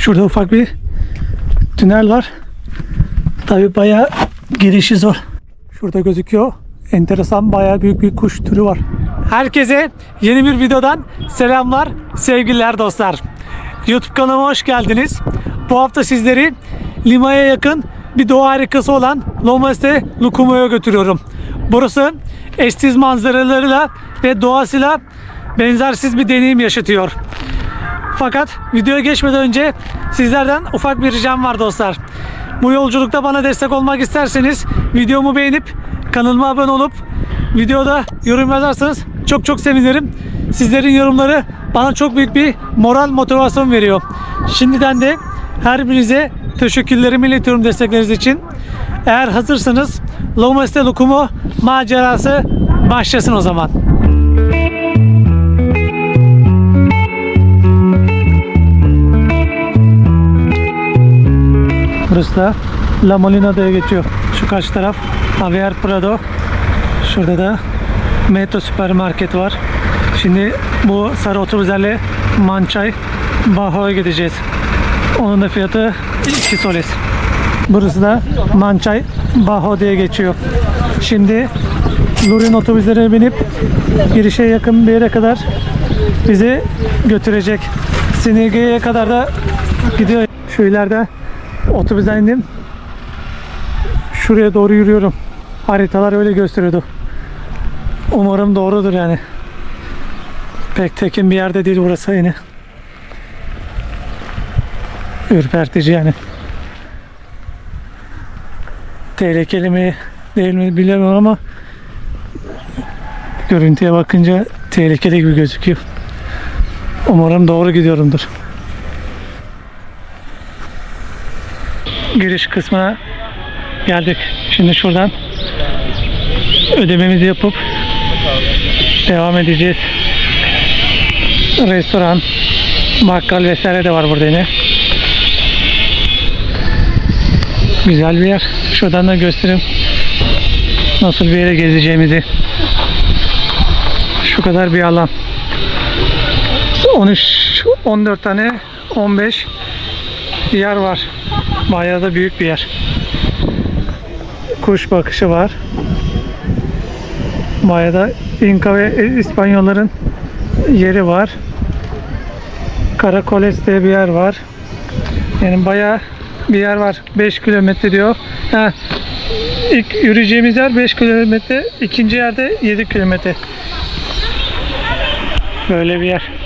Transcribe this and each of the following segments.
Şurada ufak bir tünel var. Tabi bayağı girişi zor. Şurada gözüküyor. Enteresan bayağı büyük bir kuş türü var. Herkese yeni bir videodan selamlar, sevgiler dostlar. YouTube kanalıma hoş geldiniz. Bu hafta sizleri Lima'ya yakın bir doğa harikası olan Lomeste Lukumo'ya götürüyorum. Burası eşsiz manzaralarıyla ve doğasıyla benzersiz bir deneyim yaşatıyor. Fakat videoya geçmeden önce sizlerden ufak bir ricam var dostlar. Bu yolculukta bana destek olmak isterseniz videomu beğenip kanalıma abone olup videoda yorum yazarsanız çok çok sevinirim. Sizlerin yorumları bana çok büyük bir moral motivasyon veriyor. Şimdiden de her birinize teşekkürlerimi iletiyorum destekleriniz için. Eğer hazırsanız Lomeste Lukumo macerası başlasın o zaman. Burası da La Molina diye geçiyor. Şu karşı taraf Javier Prado. Şurada da Metro süpermarket var. Şimdi bu sarı otobüslerle Manchay Bajo'ya gideceğiz. Onun da fiyatı 2 soles. Burası da Manchay Bajo diye geçiyor. Şimdi Lurin otobüslerine binip girişe yakın bir yere kadar bizi götürecek. Sinirge'ye kadar da gidiyor. Şu ileride otobüsten indim. Şuraya doğru yürüyorum. Haritalar öyle gösteriyordu. Umarım doğrudur yani. Pek tekin bir yerde değil burası yine. Ürpertici yani. Tehlikeli mi değil mi bilemiyorum ama görüntüye bakınca tehlikeli gibi gözüküyor. Umarım doğru gidiyorumdur. Giriş kısmına geldik. Şimdi şuradan ödememizi yapıp devam edeceğiz. Restoran, bakkal vesaire de var burada yine. Güzel bir yer. Şuradan da göstereyim nasıl bir yere gezeceğimizi. Şu kadar bir alan. 13 14 tane 15 yer var. Bayağı da büyük bir yer. Kuş bakışı var. Bayağı da İnka ve İspanyolların yeri var. Karakoles diye bir yer var. Yani bayağı bir yer var. 5 kilometre diyor. Ha, ilk yürüyeceğimiz yer 5 kilometre. ikinci yerde 7 kilometre. Böyle bir yer.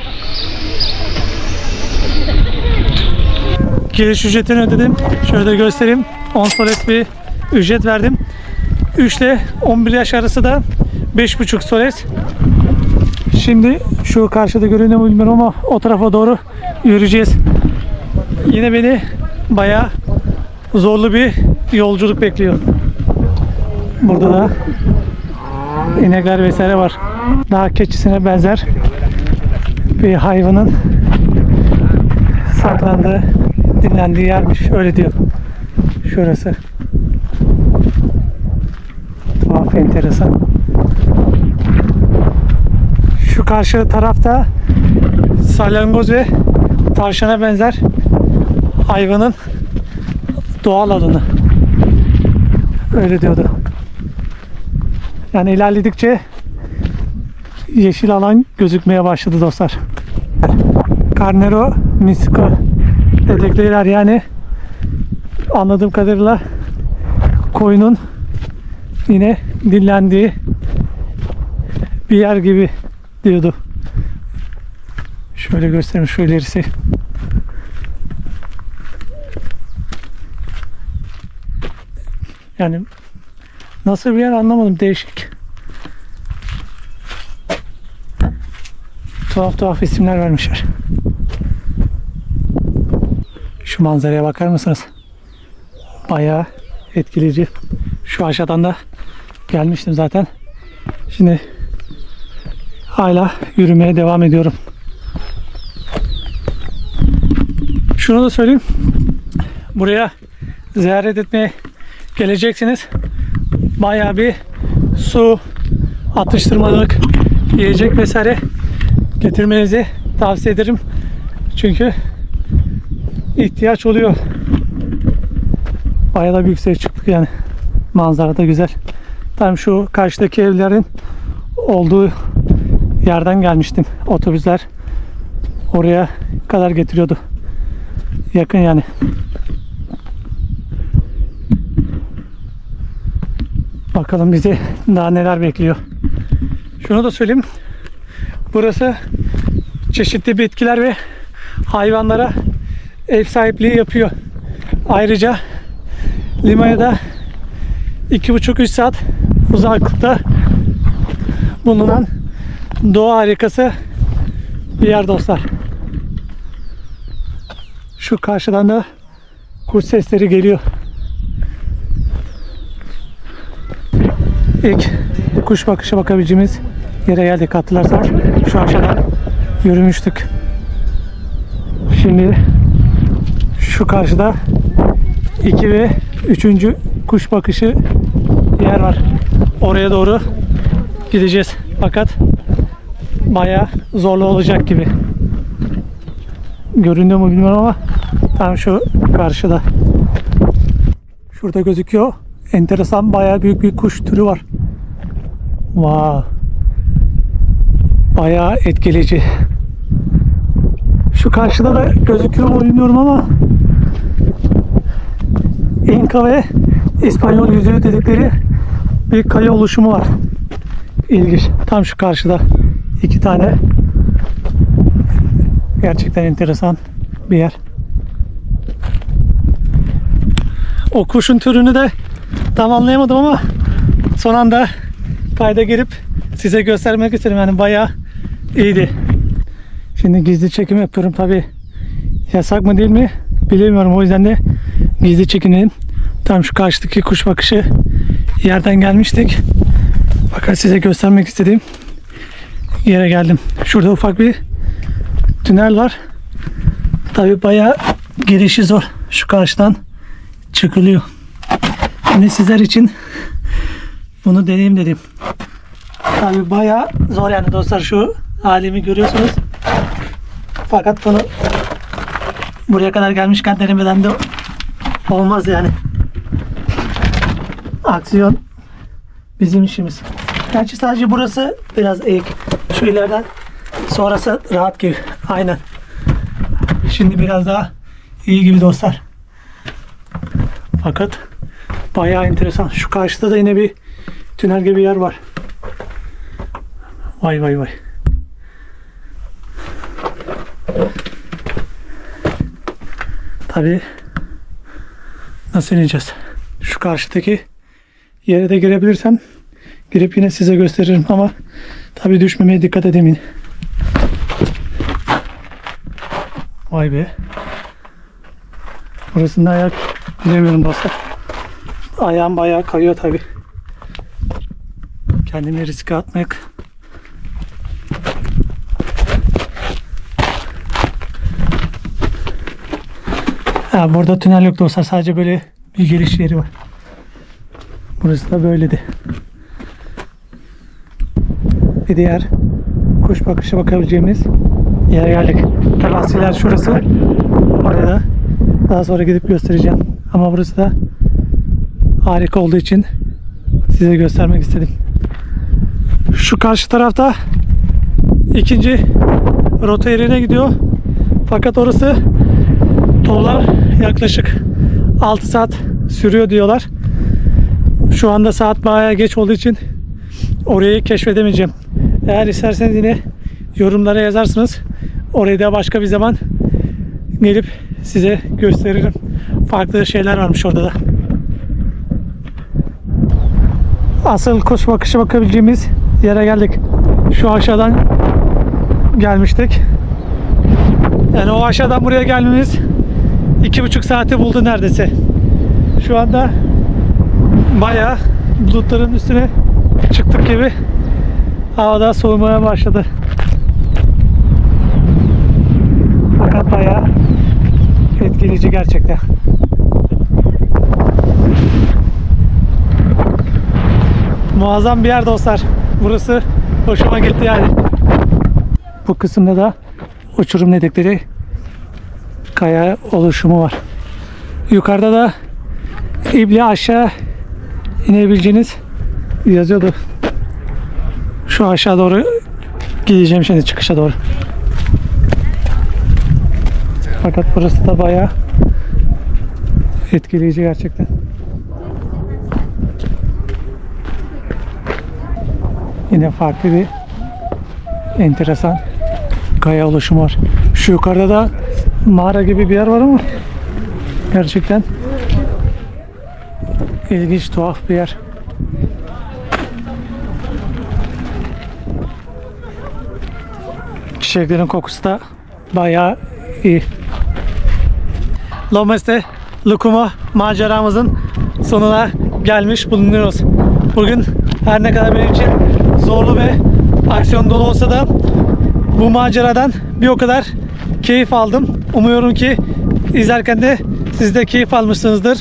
Giriş ücretini ödedim. Şöyle göstereyim. 10 soles bir ücret verdim. 3 ile 11 yaş arası da 5,5 soles. Şimdi şu karşıda görünüyor mu bilmiyorum ama o tarafa doğru yürüyeceğiz. Yine beni bayağı zorlu bir yolculuk bekliyor. Burada da inekler vesaire var. Daha keçisine benzer bir hayvanın saklandığı, dinlendiği yermiş. Öyle diyor. Şurası. Tuhaf, enteresan. Şu karşı tarafta salyangoz ve tavşana benzer hayvanın doğal alanı. Öyle diyordu. Yani ilerledikçe yeşil alan gözükmeye başladı dostlar. Carnero Misco yer yani anladığım kadarıyla koyunun yine dinlendiği bir yer gibi diyordu. Şöyle göstereyim şu ilerisi. Yani nasıl bir yer anlamadım değişik. Tuhaf tuhaf isimler vermişler. Şu manzaraya bakar mısınız? Bayağı etkileyici. Şu aşağıdan da gelmiştim zaten. Şimdi hala yürümeye devam ediyorum. Şunu da söyleyeyim. Buraya ziyaret etmeye geleceksiniz. Bayağı bir su, atıştırmalık, yiyecek vesaire getirmenizi tavsiye ederim. Çünkü ihtiyaç oluyor. Bayağı da bir yükseğe çıktık yani. Manzara da güzel. Tam şu karşıdaki evlerin olduğu yerden gelmiştim. Otobüsler oraya kadar getiriyordu. Yakın yani. Bakalım bizi daha neler bekliyor. Şunu da söyleyeyim. Burası çeşitli bitkiler ve hayvanlara ev sahipliği yapıyor. Ayrıca limaya da 2,5-3 saat uzaklıkta bulunan doğa harikası bir yer dostlar. Şu karşıdan da kuş sesleri geliyor. İlk kuş bakışı bakabileceğimiz yere geldik hatırlarsanız. Şu aşağıdan yürümüştük. Şimdi şu karşıda 2 ve 3. kuş bakışı yer var. Oraya doğru gideceğiz. Fakat bayağı zorlu olacak gibi. Görünüyor mu bilmiyorum ama tam şu karşıda. Şurada gözüküyor. Enteresan bayağı büyük bir kuş türü var. Vay. Bayağı etkileyici. Şu karşıda da gözüküyor mu bilmiyorum ama İnka ve İspanyol yüzüğü dedikleri bir kaya oluşumu var. İlginç. Tam şu karşıda iki tane gerçekten enteresan bir yer. O kuşun türünü de tam anlayamadım ama son anda kayda girip size göstermek istedim. Yani bayağı iyiydi. Şimdi gizli çekim yapıyorum tabi. Yasak mı değil mi bilemiyorum. O yüzden de gizli çekimdeyim. Tam şu karşıdaki kuş bakışı yerden gelmiştik. Fakat size göstermek istediğim yere geldim. Şurada ufak bir tünel var. Tabi bayağı girişi zor. Şu karşıdan çıkılıyor. Şimdi sizler için bunu deneyim dedim. Tabi bayağı zor yani dostlar şu halimi görüyorsunuz. Fakat bunu buraya kadar gelmişken denemeden de olmaz yani. Aksiyon bizim işimiz. Gerçi sadece burası biraz eğik. Şu ileriden sonrası rahat gibi. Aynen. Şimdi biraz daha iyi gibi dostlar. Fakat bayağı enteresan. Şu karşıda da yine bir tünel gibi bir yer var. Vay vay vay. Tabii nasıl ineceğiz? Şu karşıdaki yere de girebilirsem girip yine size gösteririm ama tabii düşmemeye dikkat edin. Vay be. Burasında ayak bilemiyorum dostlar. Ayağım bayağı kayıyor tabii. Kendimi riske atmak Ha, burada tünel yok dostlar. Sadece böyle bir giriş yeri var. Burası da böyledi. Bir diğer kuş bakışı bakabileceğimiz yere geldik. Terasiler şurası. Oraya da daha sonra gidip göstereceğim. Ama burası da harika olduğu için size göstermek istedim. Şu karşı tarafta ikinci rota yerine gidiyor. Fakat orası Tollar yaklaşık 6 saat sürüyor diyorlar. Şu anda saat bayağı geç olduğu için orayı keşfedemeyeceğim. Eğer isterseniz yine yorumlara yazarsınız. Orayı da başka bir zaman gelip size gösteririm. Farklı şeyler varmış orada da. Asıl kuş bakışı bakabileceğimiz yere geldik. Şu aşağıdan gelmiştik. Yani o aşağıdan buraya gelmemiz iki buçuk saati buldu neredeyse. Şu anda bayağı bulutların üstüne çıktık gibi havada soğumaya başladı. Fakat bayağı etkileyici gerçekten. Muazzam bir yer dostlar. Burası hoşuma gitti yani. Bu kısımda da uçurum dedikleri kaya oluşumu var. Yukarıda da İbli aşağı inebileceğiniz yazıyordu. Şu aşağı doğru gideceğim şimdi çıkışa doğru. Fakat burası da bayağı etkileyici gerçekten. Yine farklı bir enteresan kaya oluşumu var. Şu yukarıda da mağara gibi bir yer var ama gerçekten ilginç tuhaf bir yer. Çiçeklerin kokusu da bayağı iyi. Lomes'te Lukuma maceramızın sonuna gelmiş bulunuyoruz. Bugün her ne kadar benim için zorlu ve aksiyon dolu olsa da bu maceradan bir o kadar keyif aldım. Umuyorum ki izlerken de siz de keyif almışsınızdır.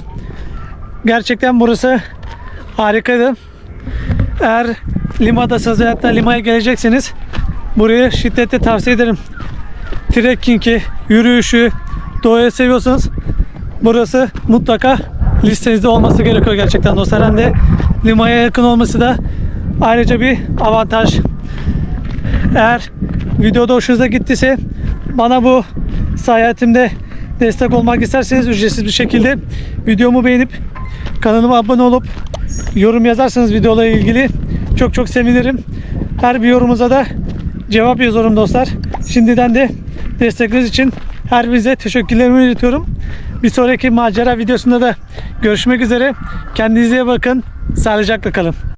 Gerçekten burası harikaydı. Eğer Lima'dasınız veyahut da Lima'ya gelecekseniz burayı şiddetle tavsiye ederim. Trekking'i, yürüyüşü, doğayı seviyorsanız burası mutlaka listenizde olması gerekiyor gerçekten dostlar. Hem de Lima'ya yakın olması da ayrıca bir avantaj. Eğer videoda hoşunuza gittiyse bana bu seyahatimde destek olmak isterseniz ücretsiz bir şekilde videomu beğenip kanalıma abone olup yorum yazarsanız videoyla ilgili çok çok sevinirim. Her bir yorumunuza da cevap yazıyorum dostlar. Şimdiden de destekleriniz için her bize teşekkürlerimi iletiyorum. Bir sonraki macera videosunda da görüşmek üzere. Kendinize bakın. Sağlıcakla kalın.